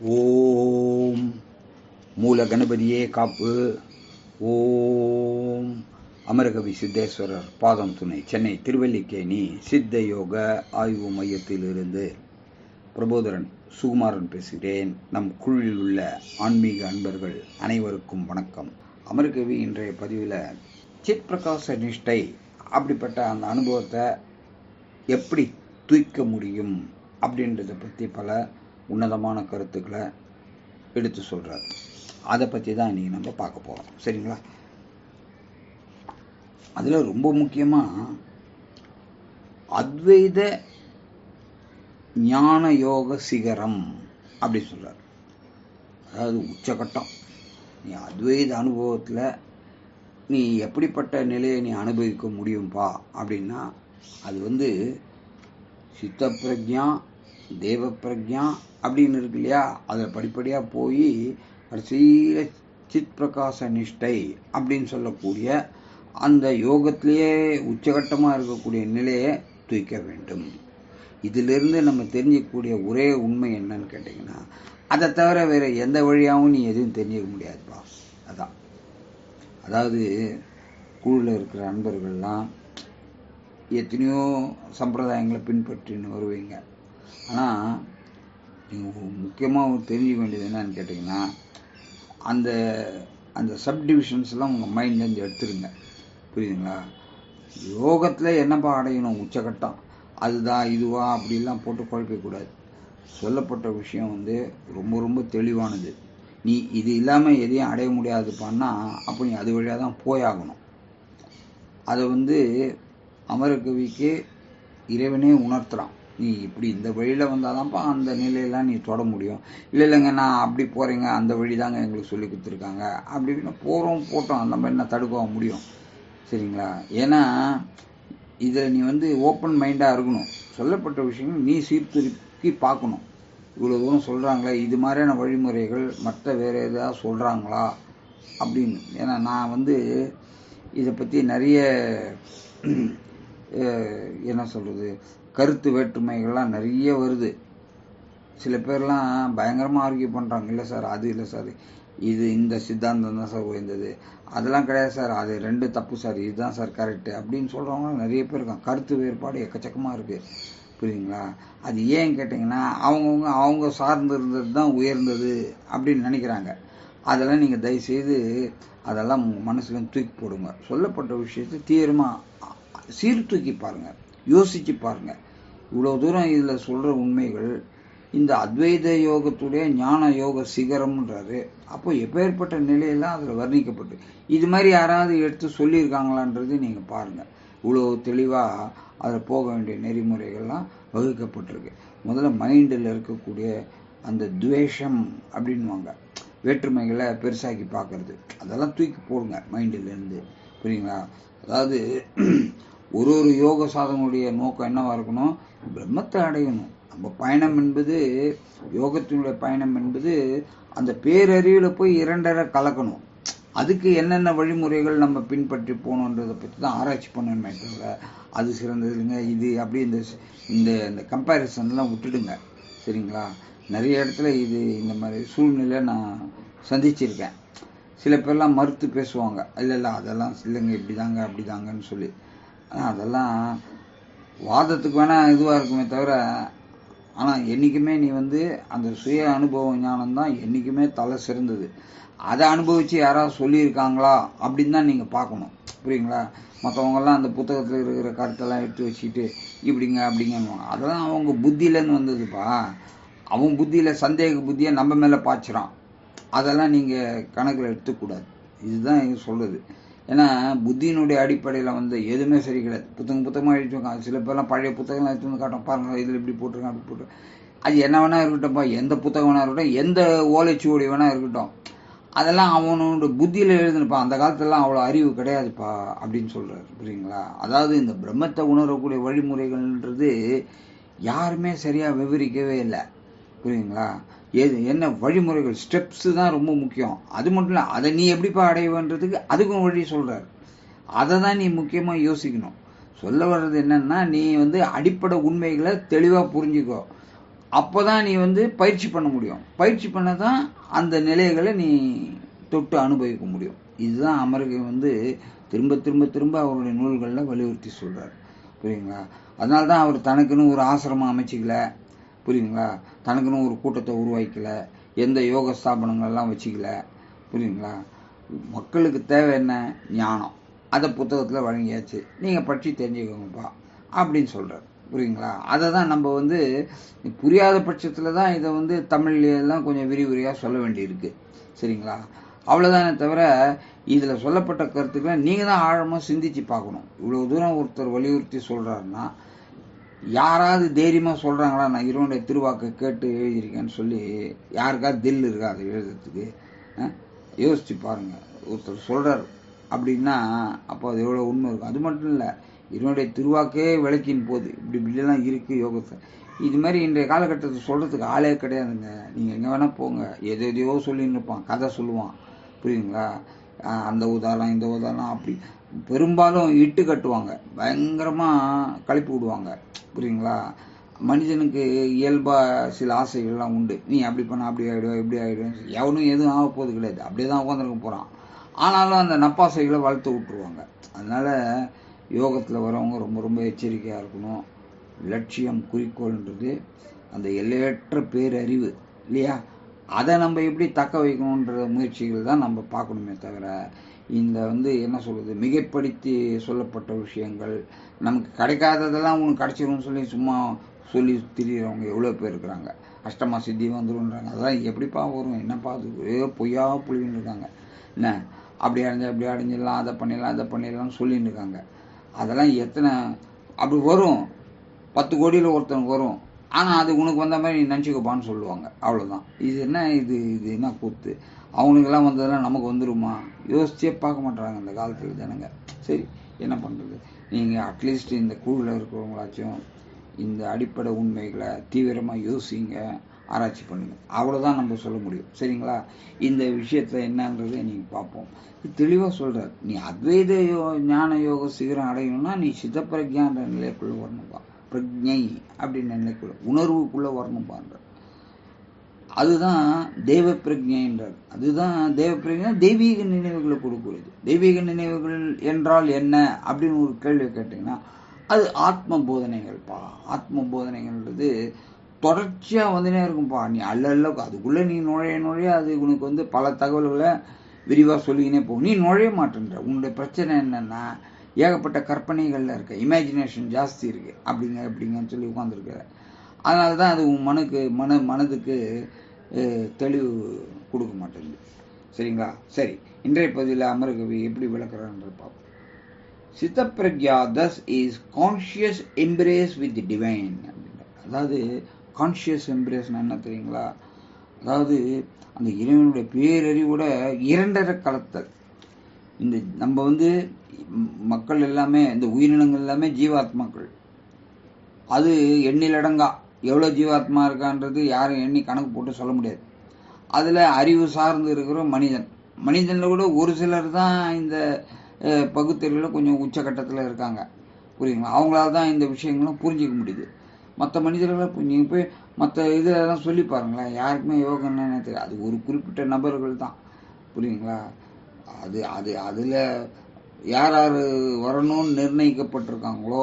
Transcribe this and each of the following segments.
ஓம். மூல கணபதியே காப்பு. ஓம். அமரகவி சித்தேஸ்வரர் பாதம் துணை சென்னை திருவல்லிக்கேணி சித்த யோக ஆய்வு மையத்திலிருந்து பிரபோதரன் சுகுமாரன் பேசுகிறேன். நம் குழுவில் உள்ள ஆன்மீக அன்பர்கள் அனைவருக்கும் வணக்கம். அமரகவி இன்றைய பதிவில் சித் பிரகாச நிஷ்டை அப்படிப்பட்ட அந்த அனுபவத்தை எப்படி தூய்க்க முடியும் அப்படின்றத பற்றி பல உன்னதமான கருத்துக்களை எடுத்து சொல்கிறார் அதை பற்றி தான் இன்றைக்கி நம்ம பார்க்க போகிறோம் சரிங்களா? அதில் ரொம்ப முக்கியமாக அத்வைத ஞான யோக சிகரம் அப்படி சொல்கிறார் அதாவது உச்சகட்டம். நீ அத்வைத அனுபவத்தில் நீ எப்படிப்பட்ட நிலையை நீ அனுபவிக்க முடியும்பா அப்படின்னா அது வந்து சித்த பிரஜா தேவ பிரஜா அப்படின்னு இருக்கு இல்லையா? அதில் படிப்படியாக போய் கடைசியில் சித் பிரகாச நிஷ்டை அப்படின்னு சொல்லக்கூடிய அந்த யோகத்திலேயே உச்சகட்டமாக இருக்கக்கூடிய நிலையை தூய்க்க வேண்டும். இதிலிருந்து நம்ம தெரிஞ்சிக்கக்கூடிய ஒரே உண்மை என்னன்னு கேட்டிங்கன்னா அதை தவிர வேறு எந்த வழியாகவும் நீ எதுவும் தெரிஞ்சிக்க முடியாதுப்பா அதான். அதாவது குழுவில் இருக்கிற அன்பர்கள்லாம் எத்தனையோ சம்பிரதாயங்களை பின்பற்றின்னு வருவீங்க. ஆனால் நீங்கள் முக்கியமாக தெரிஞ்சுக்க வேண்டியது என்னன்னு கேட்டிங்கன்னா அந்த அந்த சப்டிவிஷன்ஸ்லாம் உங்கள் மைண்ட்லேருந்து எடுத்துருங்க. புரியுதுங்களா? யோகத்தில் என்னப்பா அடையணும்? உச்சகட்டம். அதுதான் இதுவா அப்படிலாம் போட்டு குழப்பிக்கூடாது சொல்லப்பட்ட விஷயம் வந்து ரொம்ப ரொம்ப தெளிவானது. நீ இது இல்லாமல் எதையும் அடைய முடியாதுப்பான்னா அப்போ நீ அது வழியாக தான் போயாகணும். அதை வந்து அமரகவிக்கு இறைவனே உணர்த்துறான். நீ இப்படி இந்த வழியில் வந்தாதான்ப்பா அந்த நிலையெல்லாம் நீ தொட முடியும். இல்லை இல்லைங்க நான் அப்படி போகிறேங்க அந்த வழி தாங்க எங்களுக்கு சொல்லி கொடுத்துருக்காங்க. அப்படி இப்படின்னு போகிறோம் போட்டோம். நம்ம என்ன தடுக்க முடியும். சரிங்களா? ஏன்னா இதில் நீ வந்து ஓப்பன் மைண்டாக இருக்கணும். சொல்லப்பட்ட விஷயங்கள் நீ சீர்திருக்கி பார்க்கணும். இவ்வளோ தூரம் சொல்கிறாங்களே இது மாதிரியான வழிமுறைகள் மற்ற வேறு எதாவது சொல்கிறாங்களா அப்படின்னு. ஏன்னா நான் வந்து இதை பற்றி நிறைய என்ன சொல்கிறது கருத்து வேற்றுமைகள்லாம் நிறைய வருது. சில பேர்லாம் பயங்கரமாக ஆர்கியூ பண்ணுறாங்க இல்லை சார் அது இல்லை சார். இது இந்த சித்தாந்தம் தான் சார் உயர்ந்தது. அதெல்லாம் கிடையாது சார். அது ரெண்டு தப்பு சார். இதுதான் சார் கரெக்டு அப்படின்னு சொல்கிறவங்க நிறைய பேர் இருக்காங்க. கருத்து வேறுபாடு எக்கச்சக்கமாக இருக்குது புரியுதுங்களா? அது ஏன் கேட்டிங்கன்னா அவங்கவுங்க அவங்க சார்ந்து இருந்தது தான் உயர்ந்தது அப்படின்னு நினைக்கிறாங்க. அதெல்லாம் நீங்கள் தயவுசெய்து அதெல்லாம் உங்கள் தூக்கி போடுங்க. சொல்லப்பட்ட விஷயத்தை தீவிரமாக சீர்தூக்கி பாருங்கள் யோசித்து பாருங்கள் இவ்வளோ தூரம் இதில் சொல்கிற உண்மைகள் இந்த அத்வைத யோகத்துடைய ஞான யோக சிகரம்ன்றாரு. அப்போ எப்பேற்பட்ட நிலையெல்லாம் அதில் வர்ணிக்கப்பட்டு இது மாதிரி யாராவது எடுத்து சொல்லியிருக்காங்களான்றது நீங்கள் பாருங்கள் இவ்வளோ தெளிவாக அதில் போக வேண்டிய நெறிமுறைகள்லாம் வகுக்கப்பட்டிருக்கு. முதல்ல மைண்டில் இருக்கக்கூடிய அந்த துவேஷம் அப்படின்வாங்க வேற்றுமைகளை பெருசாக்கி பார்க்கறது. அதெல்லாம் தூக்கி போடுங்க மைண்டிலேருந்து புரியுங்களா? அதாவது ஒரு ஒரு யோக சாதனுடைய நோக்கம் என்னவாக இருக்கணும்? பிரம்மத்தை அடையணும். நம்ம பயணம் என்பது யோகத்தினுடைய பயணம் என்பது அந்த பேரறிவில் போய் இரண்டரை கலக்கணும். அதுக்கு என்னென்ன வழிமுறைகள் நம்ம பின்பற்றி போகணுன்றதை பற்றி தான் ஆராய்ச்சி பண்ணணுமே தவிர அது சிறந்தது இல்லைங்க. இது அப்படி இந்த இந்த இந்த கம்பேரிசன்லாம் விட்டுடுங்க. சரிங்களா? நிறைய இடத்துல இது இந்த மாதிரி சூழ்நிலை நான் சந்திச்சிருக்கேன். சில பேர்லாம் மறுத்து பேசுவாங்க. இல்லை இல்லை அதெல்லாம் இல்லைங்க இப்படி தாங்க அப்படி தாங்கன்னு சொல்லி. ஆனால் அதெல்லாம் வாதத்துக்கு வேணால் இதுவாக இருக்குமே தவிர ஆனால் என்றைக்குமே நீ வந்து அந்த சுய அனுபவ ஞானம் தான் என்றைக்குமே தலை சிறந்தது. அதை அனுபவித்து யாராவது சொல்லியிருக்காங்களா அப்படின்னு தான் நீங்கள் பார்க்கணும். புரியுங்களா? மற்றவங்கெல்லாம் அந்த புத்தகத்தில் இருக்கிற கருத்தெல்லாம் எடுத்து வச்சுக்கிட்டு இப்படிங்க அப்படிங்கன்னு அதெல்லாம் அவங்க புத்தியிலேருந்து வந்ததுப்பா. அவன் புத்தியில் சந்தேக புத்தியை நம்ம மேலே பாய்ச்சிறான். அதெல்லாம் நீங்கள் கணக்கில் எடுத்துக்கூடாது இதுதான் இது சொல்கிறது ஏன்னா புத்தியினுடைய அடிப்படையில் வந்து எதுவுமே சரி கிடையாது. புத்தகம் புத்தகமாக எழுதிட்டு சில பேர்லாம் பழைய புத்தகம்லாம் எடுத்து வந்து காட்டும் பாருங்கள் இதில் இப்படி போட்டிருக்கேன் அப்படி போட்டிருக்கேன் அது என்ன வேணா இருக்கட்டும்ப்பா எந்த புத்தகம் வேணா இருக்கட்டும் எந்த ஓலைச்சுவடி வேணா இருக்கட்டும். அதெல்லாம் அவனோட புத்தியில் எழுதுனப்பா அந்த காலத்துலலாம் அவ்வளோ அறிவு கிடையாதுப்பா அப்படின்னு சொல்கிறார் புரியுங்களா அதாவது இந்த பிரம்மத்தை உணரக்கூடிய வழிமுறைகள்ன்றது யாருமே சரியாக விவரிக்கவே இல்லை. புரியுங்களா எது என்ன வழிமுறைகள் ஸ்டெப்ஸு தான் ரொம்ப முக்கியம். அது மட்டும் இல்லை அதை நீ எப்படிப்பா அடைவேன்றதுக்கு அதுக்கும் வழி சொல்கிறார் அதை தான் நீ முக்கியமாக யோசிக்கணும். சொல்ல வர்றது என்னென்னா நீ வந்து அடிப்படை உண்மைகளை தெளிவாக புரிஞ்சுக்கோ. அப்போ தான் நீ வந்து பயிற்சி பண்ண முடியும். பயிற்சி பண்ண தான் அந்த நிலைகளை நீ தொட்டு அனுபவிக்க முடியும். இதுதான் அமர்கை வந்து திரும்ப திரும்ப திரும்ப அவருடைய நூல்களில் வலியுறுத்தி சொல்கிறார் புரியுங்களா அதனால தான் அவர் தனக்குன்னு ஒரு ஆசிரமம் அமைச்சிக்கல. புரியுங்களா தனக்குன்னு ஒரு கூட்டத்தை உருவாக்கல எந்த யோக ஸ்தாபனங்கள்லாம் வச்சுக்கல. புரியுங்களா மக்களுக்கு தேவை என்ன? ஞானம். அதை புத்தகத்தில் வழங்கியாச்சு. நீங்கள் படித்து தெரிஞ்சுக்கோங்கப்பா. அப்படின்னு சொல்கிறார் புரியுங்களா அதை தான் நம்ம வந்து புரியாத பட்சத்தில் தான் இதை வந்து தமிழ்லாம் கொஞ்சம் விரிவுரையாக சொல்ல வேண்டியிருக்கு. சரிங்களா? அவ்வளோதானே தவிர இதில் சொல்லப்பட்ட கருத்துக்களை நீங்கள் தான் ஆழமாக சிந்திச்சு பார்க்கணும். இவ்வளோ தூரம் ஒருத்தர் வலியுறுத்தி சொல்கிறாருன்னா யாராவது தைரியமாக சொல்கிறாங்களா நான் இவனுடைய திருவாக்கை கேட்டு எழுதியிருக்கேன்னு சொல்லி யாருக்காவது தில் இருக்கா அதை எழுதுறதுக்கு? யோசித்து பாருங்கள் ஒருத்தர் சொல்கிறார் அப்படின்னா அப்போ அது எவ்வளோ உண்மை இருக்கும். அது மட்டும் இல்லை இதனுடைய திருவாக்கே விளக்கின் போது. இப்படி இப்படிலாம் இருக்குது யோகத்தை இது மாதிரி இன்றைய காலகட்டத்தை சொல்கிறதுக்கு ஆளே கிடையாதுங்க. நீங்கள் எங்கே வேணால் போங்க. எது எதையோ சொல்லின்னு இருப்பான். கதை சொல்லுவான். புரியுதுங்களா? அந்த உதாரணம் இந்த உதாரணம் அப்படி. பெரும்பாலும் இட்டு கட்டுவாங்க. பயங்கரமாக கழிப்பு விடுவாங்க. புரியுங்களா? மனிதனுக்கு இயல்பாக சில ஆசைகள்லாம் உண்டு. நீ அப்படி பண்ண அப்படி ஆகிடுவா இப்படி ஆகிடுவேன் எவனும் எதுவும் ஆக போகிறது கிடையாது. அப்படியே தான் உட்காந்துருக்க போகிறான் ஆனாலும் அந்த நப்பாசைகளை வளர்த்து விட்ருவாங்க அதனால் யோகத்தில் வரவங்க ரொம்ப ரொம்ப எச்சரிக்கையாக இருக்கணும். லட்சியம் குறிக்கோள்ன்றது அந்த எல்லையற்ற பேரறிவு இல்லையா? அதை நம்ம எப்படி தக்க வைக்கணுன்ற முயற்சிகள் தான் நம்ம பார்க்கணுமே தவிர இந்த வந்து என்ன சொல்கிறது மிகைப்படுத்தி சொல்லப்பட்ட விஷயங்கள். நமக்கு கிடைக்காததெல்லாம் உனக்கு கிடச்சிரும்னு சொல்லி சும்மா சொல்லி திரியிறவங்க எவ்வளோ பேர் இருக்கிறாங்க. அஷ்டமா சித்தி வந்துருன்றாங்க அதெல்லாம் எப்படிப்பா வரும்? என்னப்பா அது? ஒரே பொய்யா புளின்னு இருக்காங்க. என்ன? அப்படி அடைஞ்சு அப்படி அடைஞ்சிடலாம் அதை பண்ணிடலாம் அதை பண்ணிடலாம்னு சொல்லின்னு இருக்காங்க. அதெல்லாம் எத்தனை அப்படி வரும். பத்து கோடியில் ஒருத்தனுக்கு வரும். ஆனால் அது உனக்கு வந்த மாதிரி நீ நினச்சிக்கப்பான்னு சொல்லுவாங்க. அவ்வளோதான் இது என்ன இது இது என்ன கூத்து? அவனுக்கெல்லாம் வந்ததெல்லாம் நமக்கு வந்துருமா? யோசிச்சே பார்க்க மாட்டாங்க இந்த காலத்தில் ஜனங்க. சரி என்ன பண்ணுறது நீங்கள் அட்லீஸ்ட் இந்த குழுவில் இருக்கிறவங்களாச்சும் இந்த அடிப்படை உண்மைகளை தீவிரமாக யோசிங்க ஆராய்ச்சி பண்ணுங்க. அவ்வளோதான் நம்ம சொல்ல முடியும். சரிங்களா? இந்த விஷயத்தில் என்னன்றதை நீங்கள் பார்ப்போம். தெளிவாக சொல்கிறார் நீ அத்வைத யோ ஞான யோக சிகரம் அடையணும்னா நீ சித்தப்பிரஜான்ற நிலைக்குள்ளே வரணும்பா. பிரஜை அப்படின்ற நிலைக்குள்ளே உணர்வுக்குள்ளே வரணும்பான்ற. அதுதான் தெய்வ பிரஜைன்றார் அதுதான் தெய்வ பிரஜை தெய்வீக நினைவுகளை கொடுக்கிறது தெய்வீக நினைவுகள் என்றால் என்ன அப்படின்னு ஒரு கேள்வி கேட்டிங்கன்னா அது ஆத்ம போதனைகள்ப்பா. ஆத்ம போதனைகள்ன்றது தொடர்ச்சியாக வந்துனே இருக்கும்ப்பா நீ அல்ல அல்ல அதுக்குள்ளே நீ நுழைய நுழைய அது உனக்கு வந்து பல தகவல்களை விரிவாக சொல்லிக்கினே போகும். நீ நுழைய மாட்டேன்ற. உன்னுடைய பிரச்சனை என்னென்னா ஏகப்பட்ட கற்பனைகளில் இருக்க. இமேஜினேஷன் ஜாஸ்தி இருக்குது அப்படிங்க அப்படிங்கன்னு சொல்லி உட்காந்துருக்குற அதனால தான் அது உன் மனுக்கு மன மனதுக்கு தெளிவு கொடுக்க மாட்டேங்குது. சரிங்களா? சரி இன்றைய பதிவில் அமரகவி எப்படி விளக்குறான்ற பார்ப்போம். சித்தப்பிரக்யா thus is conscious embrace with divine அப்படின்ற அதாவது கான்ஷியஸ் எம்ப்ரேஸ்னு என்ன தெரியுங்களா? அதாவது அந்த இறைவனுடைய பேரறிவோட இரண்டரை கலத்தல். இந்த நம்ம வந்து மக்கள் எல்லாமே இந்த உயிரினங்கள் எல்லாமே ஜீவாத்மாக்கள். அது எண்ணிலடங்கா. எவ்வளோ ஜீவாத்மா இருக்கான்றது யாரும் எண்ணி கணக்கு போட்டு சொல்ல முடியாது. அதில் அறிவு சார்ந்து இருக்கிற மனிதன். மனிதனில் கூட ஒரு சிலர் தான் இந்த பகுத்தறிவில் கொஞ்சம் உச்சக்கட்டத்தில் இருக்காங்க. புரியுங்களா அவங்களால தான் இந்த விஷயங்களும் புரிஞ்சிக்க முடியுது. மற்ற மனிதர்களை நீங்கள் போய் மற்ற இதெல்லாம் சொல்லி பாருங்களேன். யாருக்குமே யோகம்னு தெரியாது. அது ஒரு குறிப்பிட்ட நபர்கள் தான். புரியுங்களா அது அது அதில் யார் யார் வரணும்னு நிர்ணயிக்கப்பட்டிருக்காங்களோ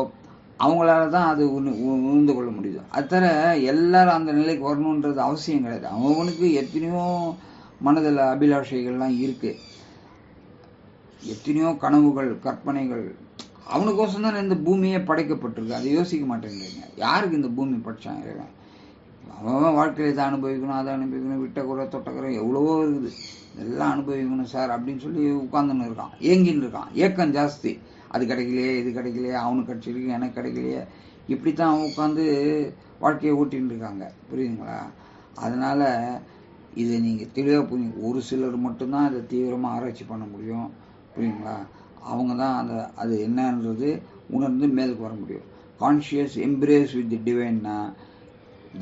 அவங்களால தான் அது உணர்ந்து கொள்ள முடியுது. அது தவிர எல்லாரும் அந்த நிலைக்கு வரணுன்றது அவசியம் கிடையாது. அவனுக்கு எத்தனையோ மனதில் அபிலாஷைகள்லாம் இருக்குது எத்தனையோ கனவுகள் கற்பனைகள். அவனுக்கோசம் தான் இந்த பூமியே படைக்கப்பட்டிருக்கு. அதை யோசிக்க மாட்டேங்கிறீங்க. யாருக்கு இந்த பூமி படைச்சாங்க அவன் வாழ்க்கையில் இதை அனுபவிக்கணும் அதை அனுபவிக்கணும் விட்ட குறை தொட்டக்குறை எவ்வளவோ இருக்குது. எல்லாம் அனுபவிக்கணும் சார் அப்படின்னு சொல்லி உட்காந்துன்னு இருக்கான். ஏங்கின்னு இருக்கான். ஏக்கம் ஜாஸ்தி. அது கிடைக்கலையே இது கிடைக்கலையே அவனுக்கு கிடைச்சிருக்கு எனக்கு கிடைக்கலையே. இப்படி தான் அவன் உட்காந்து வாழ்க்கையை ஓட்டின்னு இருக்காங்க. புரியுதுங்களா? அதனால் இதை நீங்கள் தெளிவாக புரியுங்க ஒரு சிலர் மட்டும்தான் இதை தீவிரமாக ஆராய்ச்சி பண்ண முடியும். புரியுங்களா அவங்க தான் அந்த அது என்னன்றது உணர்ந்து மேலுக்கு வர முடியும். கான்ஷியஸ் எம்ப்ரேஸ் வித் டிவைன்னா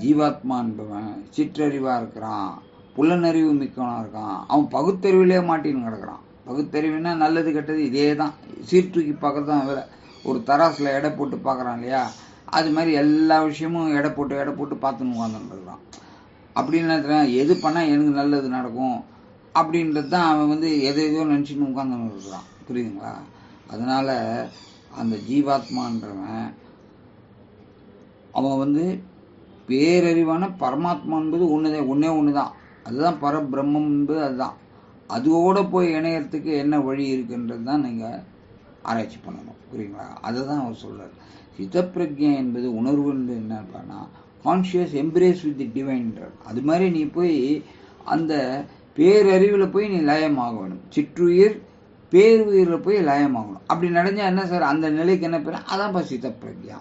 ஜீவாத்மா என்பவன் சிற்றறிவாக இருக்கிறான் புலனறிவு மிக்கவனாக இருக்கான். அவன் பகுத்தறிவிலே மாட்டின்னு கிடக்கிறான். பகுத்தறிவுனா நல்லது கெட்டது இதே தான் சீர்தூக்கி பார்க்கறது தான் வேலை. ஒரு தராசில் எடை போட்டு பார்க்குறான் இல்லையா? அது மாதிரி எல்லா விஷயமும் எடை போட்டு எடை போட்டு பார்த்துன்னு உட்காந்துருக்குறான் அப்படின்னு எது பண்ணால் எனக்கு நல்லது நடக்கும்? அப்படின்றது தான் அவன் வந்து எதை எதோ நினச்சின்னு உட்காந்துன்னு இருக்கிறான் புரியுதுங்களா? அதனால் அந்த ஜீவாத்மான்றவன் அவன் வந்து பேரறிவான பரமாத்மா என்பது ஒன்று ஒன்றே ஒன்று தான் அதுதான் பரபிரம்மம் என்பது அதுதான். அதோட போய் இணையறதுக்கு என்ன வழி இருக்குன்றது தான் நீங்கள் ஆராய்ச்சி பண்ணணும். புரியுங்களா அதை தான் அவர் சொல்கிறார் சித்தப்பிரஜை என்பது உணர்வு என்பது என்னன்னா கான்ஷியஸ் எம்ப்ரேஸ் வித் டிவைன்றார் அது மாதிரி நீ போய் அந்த பேரறிவில் போய் நீ லயமாக வேணும் சிற்றுயிர் பேருயிரில் போய் லயமாகணும். அப்படி நடந்தால் என்ன சார்? அந்த நிலைக்கு என்ன பேர்? அதான்ப்பா சித்தப்பிரஜா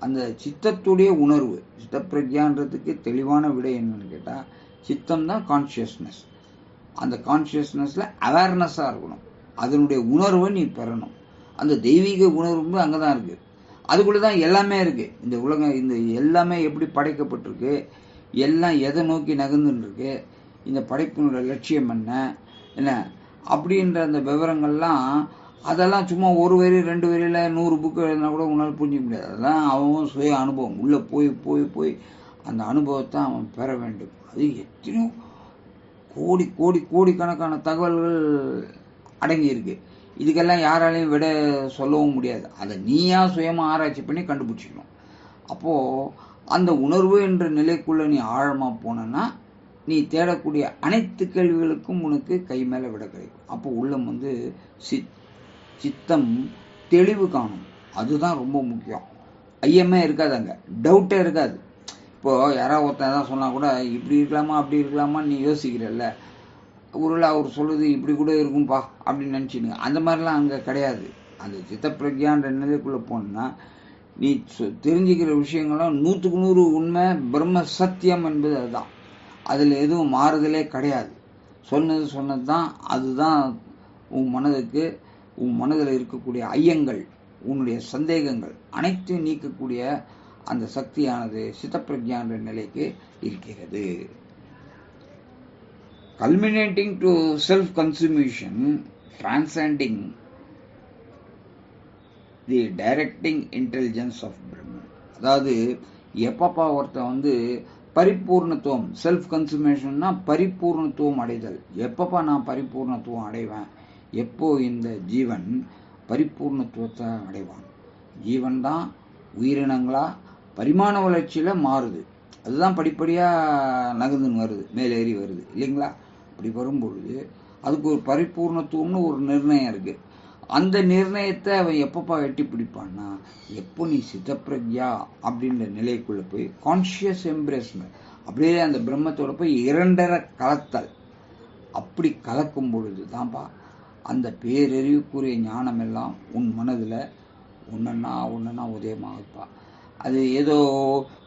அந்த சித்தத்துடைய உணர்வு. சித்தப்பிரஜான்றதுக்கு தெளிவான விடை என்னன்னு கேட்டால் சித்தம் தான் கான்ஷியஸ்னஸ் அந்த கான்ஷியஸ்னஸில் அவேர்னஸாக இருக்கணும். அதனுடைய உணர்வை நீ பெறணும். அந்த தெய்வீக உணர்வு அங்கே தான் இருக்குது அதுக்குள்ளே தான் எல்லாமே இருக்குது இந்த உலகம் இந்த எல்லாமே எப்படி படைக்கப்பட்டிருக்கு? எல்லாம் எதை நோக்கி நகர்ந்துன்னு இந்த படைப்பினுடைய லட்சியம் என்ன? என்ன? அப்படின்ற அந்த விவரங்கள்லாம் அதெல்லாம் சும்மா ஒரு வரி ரெண்டு வரியில் நூறு புக்கு எழுதினா கூட உன்னால் புரிஞ்சிக்க முடியாது. அதெல்லாம் அவன் சுய அனுபவம். உள்ளே போய் போய் போய் அந்த அனுபவத்தை அவன் பெற வேண்டும். அது எத்தனையோ கோடி கோடி கோடிக்கணக்கான தகவல்கள் அடங்கியிருக்கு. இதுக்கெல்லாம் யாராலையும் விட சொல்லவும் முடியாது. அதை நீயா சுயமாக ஆராய்ச்சி பண்ணி கண்டுபிடிச்சிக்கணும். அப்போது அந்த உணர்வு என்ற நிலைக்குள்ளே நீ ஆழமாக போனேன்னா நீ தேடக்கூடிய அனைத்து கேள்விகளுக்கும் உனக்கு கை மேலே விட கிடைக்கும். அப்போ உள்ளம் வந்து சித் சித்தம் தெளிவு காணும். அதுதான் ரொம்ப முக்கியம். ஐயமே இருக்காது அங்கே. டவுட்டே இருக்காது. இப்போது யாராவது ஒருத்தன் எதாவது சொன்னால் கூட இப்படி இருக்கலாமா அப்படி இருக்கலாமா நீ யோசிக்கிறல்ல. ஒருவேளை அவர் சொல்லுது இப்படி கூட இருக்கும்பா அப்படின்னு நினச்சிடுங்க அந்த மாதிரிலாம் அங்கே கிடையாது. அந்த சித்தப்பிரஜான்ற நிலைக்குள்ளே போனோம்னா நீ சொ- தெரிஞ்சுக்கிற விஷயங்களும் நூற்றுக்கு நூறு உண்மை பிரம்ம சத்தியம் என்பது அதுதான். அதில் எதுவும் மாறுதலே கிடையாது. சொன்னது சொன்னது தான் அதுதான் உன் மனதுக்கு உன் மனதில் இருக்கக்கூடிய ஐயங்கள் உன்னுடைய சந்தேகங்கள் அனைத்தையும் நீக்கக்கூடிய அந்த சக்தியானது சித்தப்பிரஜான்ற நிலைக்கு இருக்கிறது. Culminating to self consummation transcending the directing intelligence of Brahman அதாவது எப்பப்பா ஒருத்தன் வந்து பரிபூர்ணத்துவம் செல்ஃப் கன்சுமேஷன்னா பரிபூர்ணத்துவம் அடைதல். எப்பப்பா நான் பரிபூர்ணத்துவம் அடைவேன்? எப்போ இந்த ஜீவன் பரிபூர்ணத்துவத்தை அடைவான்? ஜீவன் தான் உயிரினங்களாக பரிமாண வளர்ச்சியில் மாறுது. அதுதான் படிப்படியாக நகர்ந்துன்னு வருது. மேலேறி வருது. இல்லைங்களா? அப்படி வரும்பொழுது அதுக்கு ஒரு பரிபூர்ணத்துவம்னு ஒரு நிர்ணயம் இருக்குது அந்த நிர்ணயத்தை அவன் எப்பப்பா எட்டி பிடிப்பான்னா எப்போ நீ சித்தப்பிரக்யா அப்படின்ற நிலைக்குள்ளே போய் கான்ஷியஸ் எம்ப்ரேஸ்மெண்ட் அப்படியே அந்த பிரம்மத்தோட போய் இரண்டரை கலத்தல். அப்படி கலக்கும் பொழுது தான்ப்பா அந்த பேரறிவுக்குரிய ஞானமெல்லாம் உன் மனதில் ஒன்றுன்னா ஒன்றுன்னா உதயமாகப்பா அது ஏதோ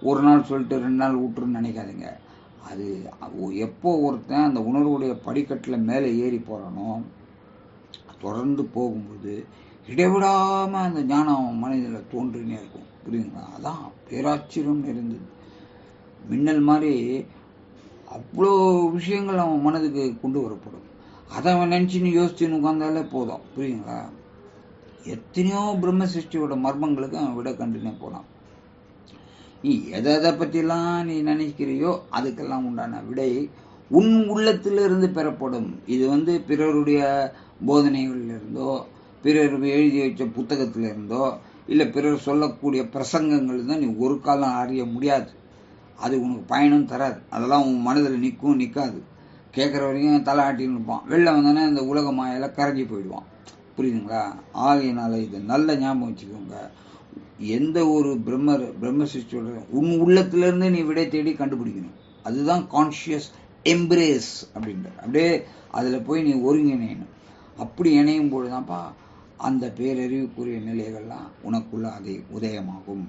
ஒரு நாள் சொல்லிட்டு ரெண்டு நாள் விட்டுருன்னு நினைக்காதீங்க. அது எப்போ ஒருத்தன் அந்த உணர்வுடைய படிக்கட்டில் மேலே ஏறி போகிறானோ தொடர்ந்து போகும்போது இடைவிடாமல் அந்த ஞானம் அவன் மனதில் தோன்றினே இருக்கும். புரியுங்களா அதான் பேராச்சரியம் இருந்தது. மின்னல் மாதிரி அவ்வளோ விஷயங்கள் அவன் மனதுக்கு கொண்டு வரப்படும். அதை அவன் நினச்சின்னு யோசிச்சுன்னு உட்காந்தாலே போதும். புரியுங்களா எத்தனையோ பிரம்ம சிருஷ்டியோட மர்மங்களுக்கு அவன் விட கண்டுனே போனான். நீ எதை எதை பற்றிலாம் நீ நினைக்கிறியோ அதுக்கெல்லாம் உண்டான விடை உன் உள்ளத்திலிருந்து பெறப்படும். இது வந்து பிறருடைய போதனைகளிலிருந்தோ பிறர் எழுதி வச்ச புத்தகத்திலிருந்தோ இல்லை பிறர் சொல்லக்கூடிய பிரசங்கங்கள் தான் நீ ஒரு காலம் அறிய முடியாது. அது உனக்கு பயனும் தராது. அதெல்லாம் உன் மனதில் நிற்கும் நிற்காது. கேட்குற வரைக்கும் தலை ஆட்டின்னு இருப்பான். வெளில வந்தோடனே அந்த உலக மாயில கரைஞ்சி போயிடுவான். புரியுதுங்களா? ஆகையினால இதை நல்ல ஞாபகம் வச்சுக்கோங்க. எந்த ஒரு பிரம்மர் பிரம்ம சிருஷ்டியோட உன் உள்ளத்திலேருந்து நீ விடை தேடி கண்டுபிடிக்கணும். அதுதான் கான்ஷியஸ் எம்ப்ரேஸ் அப்படின்ற. அப்படியே அதில் போய் நீ ஒருங்கிணையணும். அப்படி இணையும் பொழுதுதான்ப்பா அந்த பேரறிவுக்குரிய நிலைகள்லாம் உனக்குள்ள அதை உதயமாகும்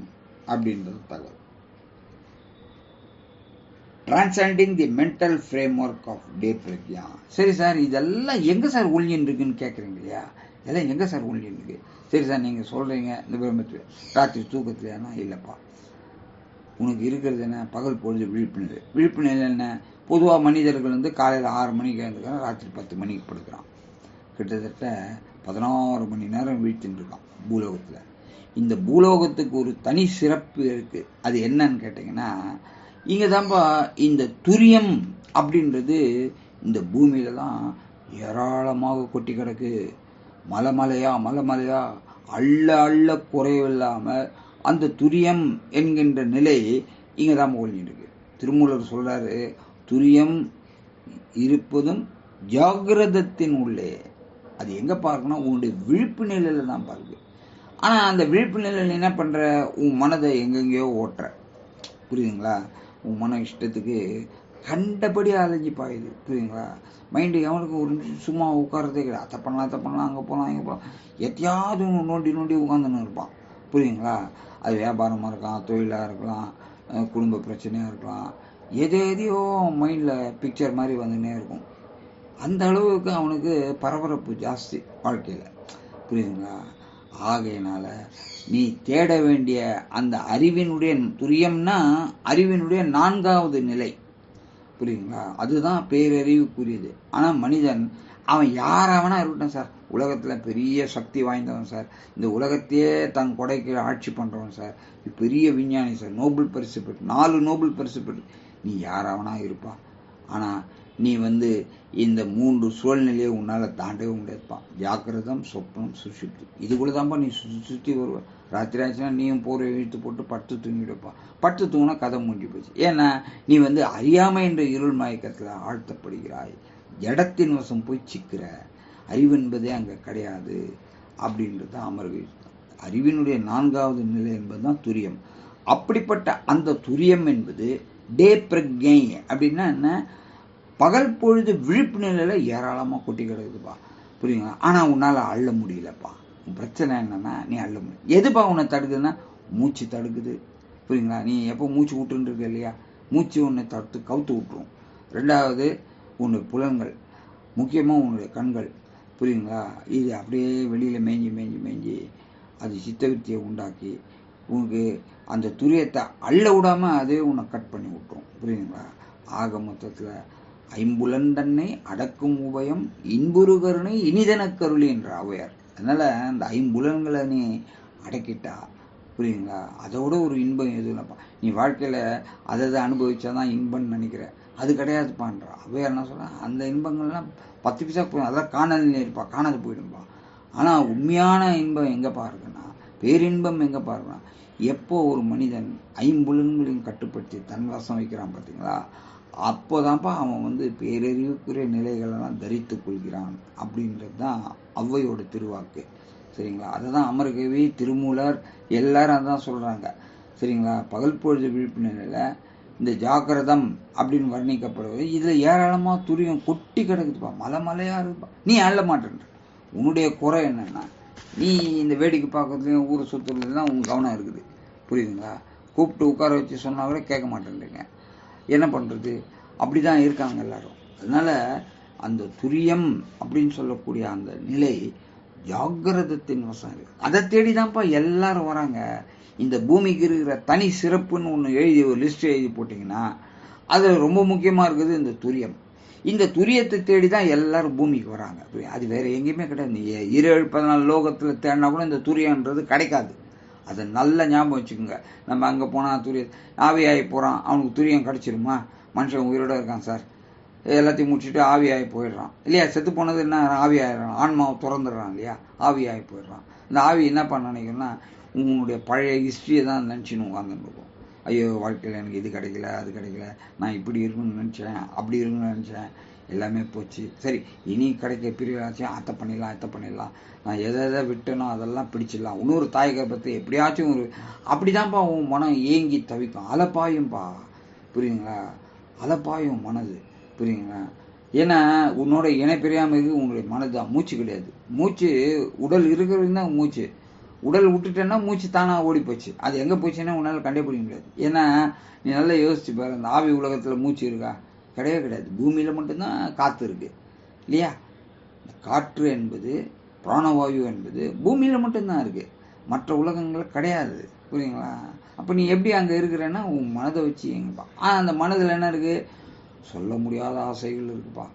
அப்படின்றது தகவல். Transcending the mental framework of the prajna சரி சார் இதெல்லாம் எங்கே சார் ஒளியின் இருக்குன்னு கேட்குறீங்க இல்லையா? இதெல்லாம் எங்கே சார் ஒளியின் இருக்குது சரி சார் நீங்கள் சொல்கிறீங்க இந்த பிரம்மத்தில் ராத்திரி தூக்கத்துலனா இல்லைப்பா. உனக்கு இருக்கிறது என்ன? பகல் பொழுது விழிப்புணர்வு. விழிப்புணர்வு என்ன? பொதுவாக மனிதர்கள் வந்து காலையில் ஆறு மணிக்கு எழுந்துக்கிறான் ராத்திரி பத்து மணிக்கு படுக்கிறான். கிட்டத்தட்ட பதினாறு மணி நேரம் விழித்துட்டுருக்கான் பூலோகத்தில். இந்த பூலோகத்துக்கு ஒரு தனி சிறப்பு இருக்குது அது என்னன்னு கேட்டிங்கன்னா இங்கே தான்ப்பா இந்த துரியம் அப்படின்றது இந்த பூமியில தான் ஏராளமாக கொட்டி கிடக்கு. மலமலையா மலமலையா மலையா அள்ள அள்ள குறைவில்லாமல் அந்த துரியம் என்கின்ற நிலை இங்கே தான் ஒழிஞ்சிட்டு திருமூலர் சொல்றாரு துரியம் இருப்பதும் ஜாகிரதத்தின் உள்ளே. அது எங்க பார்க்கணும்? உன்னுடைய விழிப்பு நிலையில தான் பார்க்குது. ஆனால் அந்த விழிப்பு நிலையில என்ன பண்ற? உன் மனதை எங்கெங்கேயோ ஓட்டுற. புரியுதுங்களா? உன் மன இஷ்டத்துக்கு கண்டபடி அலைஞ்சு பாயுது புரியுதுங்களா? மைண்டு எவனுக்கு ஒரு நிமிஷம் சும்மா உட்காரதே கிடையாது. அதை பண்ணலாம் அதை பண்ணலாம் அங்கே போகலாம் இங்கே போகலாம் எத்தையாவது ஒன்று நோண்டி நோண்டி உட்காந்துன்னு இருப்பான் புரியுதுங்களா? அது வியாபாரமாக இருக்கலாம் தொழிலாக இருக்கலாம் குடும்ப பிரச்சனையாக இருக்கலாம். எது எதையோ மைண்டில் பிக்சர் மாதிரி வந்துன்னே இருக்கும். அந்த அளவுக்கு அவனுக்கு பரபரப்பு ஜாஸ்தி வாழ்க்கையில் புரியுதுங்களா? ஆகையினால நீ தேட வேண்டிய அந்த அறிவினுடைய துரியம்னா அறிவினுடைய நான்காவது நிலை. புரியுதுங்களா? அதுதான் பேரறிவுக்குரியது. ஆனால் மனிதன் அவன் யாராவனா இருக்கட்டும் சார். உலகத்தில் பெரிய சக்தி வாய்ந்தவன் சார். இந்த உலகத்தையே தன் கொடைக்கு ஆட்சி பண்ணுறவன் சார். பெரிய விஞ்ஞானி சார். நோபல் பரிசு பெற்று நாலு நோபல் பரிசு பெற்று நீ யாராவனா இருப்பா. ஆனால் நீ வந்து இந்த மூன்று சூழ்நிலையை உன்னால் தாண்டவே முடியாதுப்பா. ஜாக்கிரதம் சொப்னம் சுஷுப்தி இதுக்குள்ளே தான்ப்பா நீ சுற்றி சுற்றி வருவ. ராத்திரி ஆச்சுன்னா நீயும் போரை இழுத்து போட்டு பட்டு தூங்கிடுப்பா. பட்டு தூங்கினா கதை மூஞ்சி போச்சு. ஏன்னா நீ வந்து அறியாமை என்ற இருள் மயக்கத்தில் ஆழ்த்தப்படுகிறாய். ஜடத்தின் வசம் போய் சிக்கிற. அறிவு என்பதே அங்கே கிடையாது அப்படின்றது தான் அமர்வு. அறிவினுடைய நான்காவது நிலை என்பது தான் துரியம். அப்படிப்பட்ட அந்த துரியம் என்பது டே பிரக்ஞை அப்படின்னா என்ன? பகல் பொழுது விழிப்பு நிலையில் ஏராளமாக கொட்டி கிடக்குதுப்பா. புரியுங்களா ஆனால் உன்னால் அள்ள முடியலப்பா. பிரச்சனை என்னன்னா நீ அள்ள முடியும் எதுப்பா உன்னை தடுக்குதுன்னா மூச்சு தடுக்குது. புரியுங்களா? நீ எப்போ மூச்சு விட்டுன்னு இருக்க இல்லையா? மூச்சு உன்னை தடுத்து கவுத்து விட்டுரும். ரெண்டாவது உன்னுடைய புலன்கள். முக்கியமாக உன்னுடைய கண்கள். புரியுங்களா? இது அப்படியே வெளியில் மேய்ஞ்சி மேய்ஞ்சி மேய்ஞ்சி அது சித்தவித்தியை உண்டாக்கி உனக்கு அந்த துரியத்தை அள்ள விடாமல் அதே உன்னை கட் பண்ணி விட்டுரும். புரியுங்களா? ஆக மொத்தத்தில் ஐம்புலன் தன்னை அடக்கும் உபயம் இன்புரு கருணை இனிதன கருளி என்ற அவையார் அதனால் அந்த ஐம்புலன்களை நீ அடக்கிட்டா புரியுங்களா அதோட ஒரு இன்பம் எதுவும் இல்லைப்பா. நீ வாழ்க்கையில் அதை அதை அனுபவிச்சாதான் இன்பம்னு நினைக்கிற. அது கிடையாதுப்பான்றா. ஔவையார் என்ன சொல்ற? அந்த இன்பங்கள்லாம் பத்து பைசா போய் அதெல்லாம் காணல் இருப்பா காணாது போயிடும்பா. ஆனால் உண்மையான இன்பம் எங்கேப்பா இருக்குன்னா பேரின்பம் எங்கேப்பா இருக்குன்னா எப்போ ஒரு மனிதன் ஐம்புலன்களையும் கட்டுப்படுத்தி தன் வசம் வைக்கிறான் பார்த்தீங்களா அப்போதான்ப்பா அவன் வந்து பேரறிவுக்குரிய நிலைகளெல்லாம் தரித்து கொள்கிறான். அப்படின்றது தான் ஔவையோட திருவாக்கு. சரிங்களா? அதை தான் அமரகவி திருமூலர் எல்லாரும் அதான் சொல்கிறாங்க சரிங்களா? பகல் பொழுது விழிப்பு நிலையில் இந்த ஜாக்கிரதம் அப்படின்னு வர்ணிக்கப்படுவது இதில் ஏராளமாக துரியம் கொட்டி கிடக்குதுப்பா மலை மலையாக இருக்குப்பா நீ அள்ள மாட்டேன்ற. உன்னுடைய குறை என்னென்னா நீ இந்த வேடிக்கை பார்க்கறதுலையும் ஊரை சுற்றுறதுலாம் உங்கள் கவனம் இருக்குது. புரியுதுங்களா? கூப்பிட்டு உட்கார வச்சு சொன்னால் கூட கேட்க மாட்டேன்றீங்க. என்ன பண்ணுறது அப்படி தான் இருக்காங்க எல்லோரும். அதனால் அந்த துரியம் அப்படின்னு சொல்லக்கூடிய அந்த நிலை ஜாகிரதத்தின் வசம் இருக்கு. அதை தேடி தான்ப்பா எல்லாரும் வராங்க. இந்த பூமிக்கு இருக்கிற தனி சிறப்புன்னு ஒன்று எழுதி ஒரு லிஸ்ட் எழுதி போட்டிங்கன்னா அதில் ரொம்ப முக்கியமாக இருக்குது இந்த துரியம். இந்த துரியத்தை தேடி தான் எல்லாரும் பூமிக்கு வராங்க. அது வேற எங்கேயுமே கிடையாது. நீ இருபது பதினாலு லோகத்தில் தேடினா கூட இந்த துரியன்றது கிடைக்காது. அதை நல்ல ஞாபகம் வச்சுக்கோங்க. நம்ம அங்கே போனால் துரிய ஆவியாகி போகிறான் அவனுக்கு துரியம் கிடச்சிருமா? மனுஷன் உயிரோட இருக்கான் சார். எல்லாத்தையும் முடிச்சுட்டு ஆவியாகி போயிடுறான். இல்லையா? செத்து போனது என்ன? ஆவியாயிடுறான். ஆன்மாவை திறந்துடுறான் இல்லையா? ஆவியாகி போயிடுறான். இந்த ஆவி என்ன பண்ண நினைக்கிறேன்னா உன்னுடைய பழைய ஹிஸ்ட்ரியை தான் நினச்சின்னு உட்காந்துட்டு இருக்கும். ஐயோ வாழ்க்கையில் எனக்கு இது கிடைக்கல அது கிடைக்கல நான் இப்படி இருக்கணும்னு நினச்சேன் அப்படி இருக்கணும்னு நினச்சேன். எல்லாமே போச்சு. சரி இனி கிடைக்க பிரிவாச்சும் அத்தை பண்ணிடலாம் அத்தை பண்ணிடலாம். நான் எதை எதை விட்டேனோ அதெல்லாம் பிடிச்சிடலாம். இன்னொரு தாய் கர்ப்பத்தை எப்படியாச்சும் ஒரு அப்படிதான்ப்பா உன் மனம் ஏங்கி தவிக்கும். அலப்பாயும்பா. புரியுங்களா அலப்பாயும் மனது. புரியுங்களா? ஏன்னா உன்னோட இணைப்பிரியாமைக்கு உங்களுடைய மனதுதான் மூச்சு கிடையாது. மூச்சு உடல் இருக்கிறது தான் மூச்சு. உடல் விட்டுட்டேன்னா மூச்சு தானாக ஓடி போச்சு. அது எங்கே போச்சுன்னா உன்னால் கண்டுபிடிக்க முடியாது. ஏன்னா நீ நல்லா யோசிச்சு பாரு அந்த ஆவி உலகத்தில் மூச்சு இருக்கா? கிடையவே கிடையாது. பூமியில் மட்டும்தான் காற்று இருக்கு. இல்லையா? காற்று என்பது பிராணவாயு என்பது பூமியில் மட்டும்தான் இருக்குது மற்ற உலகங்கள் கிடையாது. புரியுங்களா? அப்போ நீ எப்படி அங்கே இருக்கிறேன்னா உன் மனதை வச்சு எங்கப்பா அந்த மனதில் என்ன இருக்குது சொல்ல முடியாத ஆசைகள் இருக்குப்பா.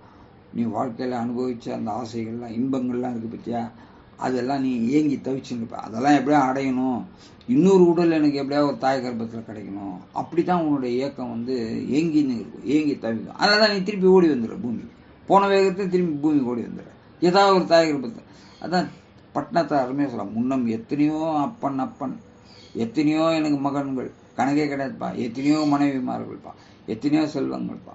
நீ வாழ்க்கையில் அனுபவித்த அந்த ஆசைகள்லாம் இன்பங்கள்லாம் இருக்குது பற்றியா அதெல்லாம் நீ ஏங்கி தவிச்சுன்னு அதெல்லாம் எப்படியா அடையணும்? இன்னொரு உடல் எனக்கு எப்படியா ஒரு தாய் கர்ப்பத்தில் கிடைக்கணும். அப்படி தான் உன்னுடைய இயக்கம் வந்து ஏங்கின்னு இருக்கும் ஏங்கி தவிக்கும். அதெல்லாம் நீ திருப்பி ஓடி வந்துடுற பூமி. போன வேகத்தில் திரும்பி பூமி ஓடி வந்துடுற ஏதாவது ஒரு தாய் கர்ப்பத்தில். அதான் பட்டணத்தை அருமையாக சொல்லலாம் முன்னம் எத்தனையோ அப்பன் அப்பன். எத்தனையோ எனக்கு மகன்கள். கணக்கே கிடையாதுப்பா. எத்தனையோ மனைவிமார்கள்ப்பா. எத்தனையோ செல்வங்கள்ப்பா.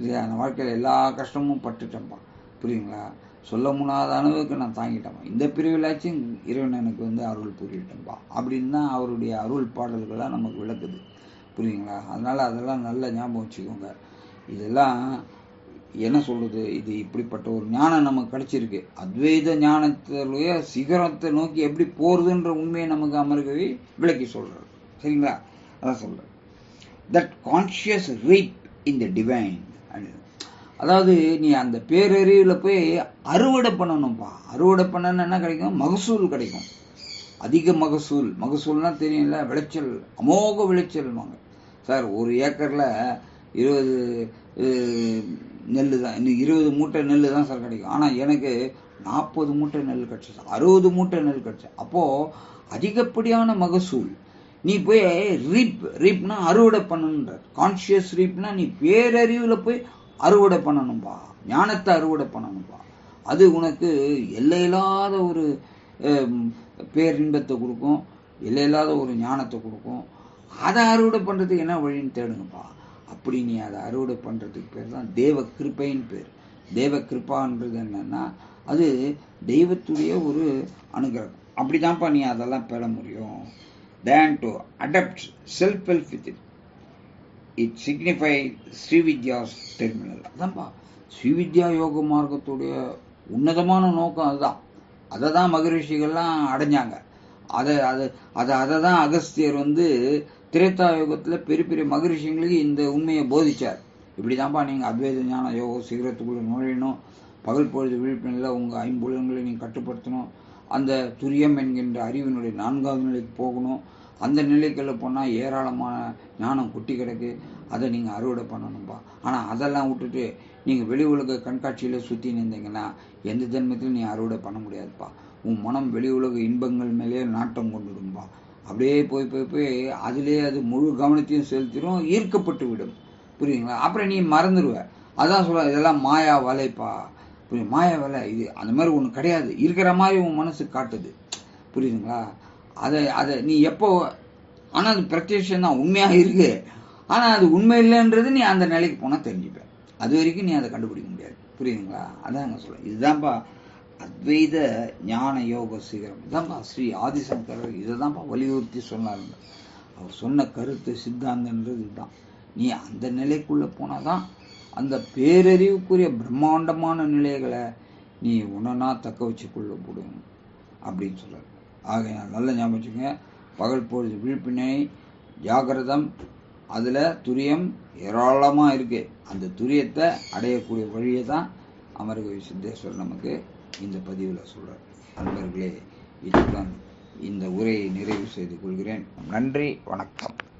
இல்லையா அந்த வாழ்க்கையில் எல்லா கஷ்டமும் பட்டுட்டேன்ப்பா புரியுங்களா சொல்ல முடியாத அளவுக்கு நான் தாங்கிட்டேன்ப்பா இந்த பிரிவிலாச்சும் இறைவன் எனக்கு வந்து அருள் புரியட்டேன்ப்பா அப்படின்னு தான் அவருடைய அருள் பாடல்களாக நமக்கு விளக்குது. புரியுங்களா அதனால் அதெல்லாம் நல்ல ஞாபகம் வச்சுக்கோங்க. இதெல்லாம் என்ன சொல்கிறது இது இப்படிப்பட்ட ஒரு ஞானம் நமக்கு கிடைச்சிருக்கு. அத்வைத ஞானத்திலேயே சிகரத்தை நோக்கி எப்படி போகிறதுன்ற உண்மையை நமக்கு அமர்கவி விளக்கி சொல்கிறார் சரிங்களா? அதான் சொல்கிறேன் that conscious reap in the divine அதாவது நீ அந்த பேரறிவில் போய் அறுவடை பண்ணணும்ப்பா அறுவடை பண்ணணும்னா என்ன கிடைக்கும்? மகசூல் கிடைக்கும். அதிக மகசூல். மகசூல்னால் தெரியும்ல விளைச்சல். அமோக விளைச்சல்வாங்க சார் ஒரு ஏக்கரில் இருபது நெல் தான். இன்னும் இருபது மூட்டை நெல் தான் சார் கிடைக்கும். ஆனால் எனக்கு நாற்பது மூட்டை நெல் கிடச்சி சார். அறுபது மூட்டை நெல் கிடச்சி. அப்போது அதிகப்படியான மகசூல். நீ போய் ரீப் ரீப்னா அறுவடை பண்ணுன்ற கான்ஷியஸ் ரீப்னா நீ பேரறிவில் போய் அறுவடை பண்ணணும்பா. ஞானத்தை அறுவடை பண்ணணும்பா. அது உனக்கு எல்லையில்லாத ஒரு பேரின்பத்தை கொடுக்கும். எல்லையில்லாத ஒரு ஞானத்தை கொடுக்கும். அதை அறுவடை பண்ணுறதுக்கு என்ன வழின்னு தேடுங்கப்பா. அப்படி நீ அதை அறுவடை பண்ணுறதுக்கு பேர் தான் தேவ கிருப்பைன்னு பேர். தேவ கிருப்பான்றது என்னன்னா அது தெய்வத்துடைய ஒரு அனுகிரகம். அப்படிதான்ப்பா நீ அதெல்லாம் பெற முடியும். Then to adapt self help with it it signify Srividya's terminal அதான்ப்பா ஸ்ரீவித்யா யோக மார்க்கத்துடைய உன்னதமான நோக்கம் அதுதான் அதை தான் மகரிஷிகள்லாம் அடைஞ்சாங்க அதை அதை அதை அதை தான் அகஸ்தியர் வந்து திரேத்தா யோகத்தில் பெரிய பெரிய மகரிஷிங்களுக்கு இந்த உண்மையை போதிச்சார் இப்படி தான்ப்பா நீங்கள் அத்வைத ஞான யோகம் சிகரத்துக்குள்ளே நுழையணும் பகல் பொழுது விழிப்புணில் உங்கள் ஐம்புலன்களை நீங்கள் கட்டுப்படுத்தணும் அந்த துரியம் என்கின்ற அறிவினுடைய நான்காவது நிலைக்கு போகணும் அந்த நிலைக்குள்ள போனால் ஏராளமான ஞானம் குட்டி கிடக்கு. அதை நீங்கள் அறுவடை பண்ணணும்ப்பா ஆனால் அதெல்லாம் விட்டுட்டு நீங்கள் வெளி உலக கண்காட்சியில் சுற்றி நின்றீங்கன்னா எந்த ஜென்மத்திலும் நீ அறுவடை பண்ண முடியாதுப்பா. உன் மனம் வெளி உலக இன்பங்கள் மேலேயே நாட்டம் கொண்டுடும்பா. அப்படியே போய் போய் போய் அதிலே அது முழு கவனத்தையும் செலுத்திடும் ஈர்க்கப்பட்டு விடும். புரியுதுங்களா? அப்புறம் நீ மறந்துடுவ அதான் சொல்ல இதெல்லாம் மாயா வலைப்பா. புரியும் மாயா வலை இது அந்த மாதிரி ஒன்று கிடையாது. இருக்கிற மாதிரி உன் மனசு காட்டுது. புரியுதுங்களா? அதை அதை நீ எப்போ ஆனால் அது பிரத்யட்சம் தான் உண்மையாக இருக்கு. ஆனால் அது உண்மை இல்லைன்றது நீ அந்த நிலைக்கு போனால் தெரிஞ்சுப்ப. அது வரைக்கும் நீ அதை கண்டுபிடிக்க முடியாது. புரியுதுங்களா? அதான் நான் சொல்ல இதுதான்ப்பா அத்வைத ஞான யோக சீகரம். இதான்ப்பா ஸ்ரீ ஆதிசங்கரர் இதை தான்ப்பா வலியுறுத்தி சொன்னாருங்க. அவர் சொன்ன கருத்து சித்தாந்தன்றது இதுதான். நீ அந்த நிலைக்குள்ளே போனால் தான் அந்த பேரறிவுக்குரிய பிரம்மாண்டமான நிலைகளை நீ உடனா தக்க வச்சு கொள்ள முடியும் அப்படின்னு சொல்கிறார் ஆகையால் நல்ல ஞாபகம் வச்சுக்கோங்க. பகல் பொழுது விழிப்பினை ஜாகிரதம் அதில் துரியம் ஏராளமாக இருக்குது அந்த துரியத்தை அடையக்கூடிய வழியை தான் அமரகவி சித்தேஸ்வரர் நமக்கு இந்த பதிவில் சொல்கிறார் அன்பர்களே இதுதான் இந்த உரையை நிறைவு செய்து கொள்கிறேன். நன்றி வணக்கம்.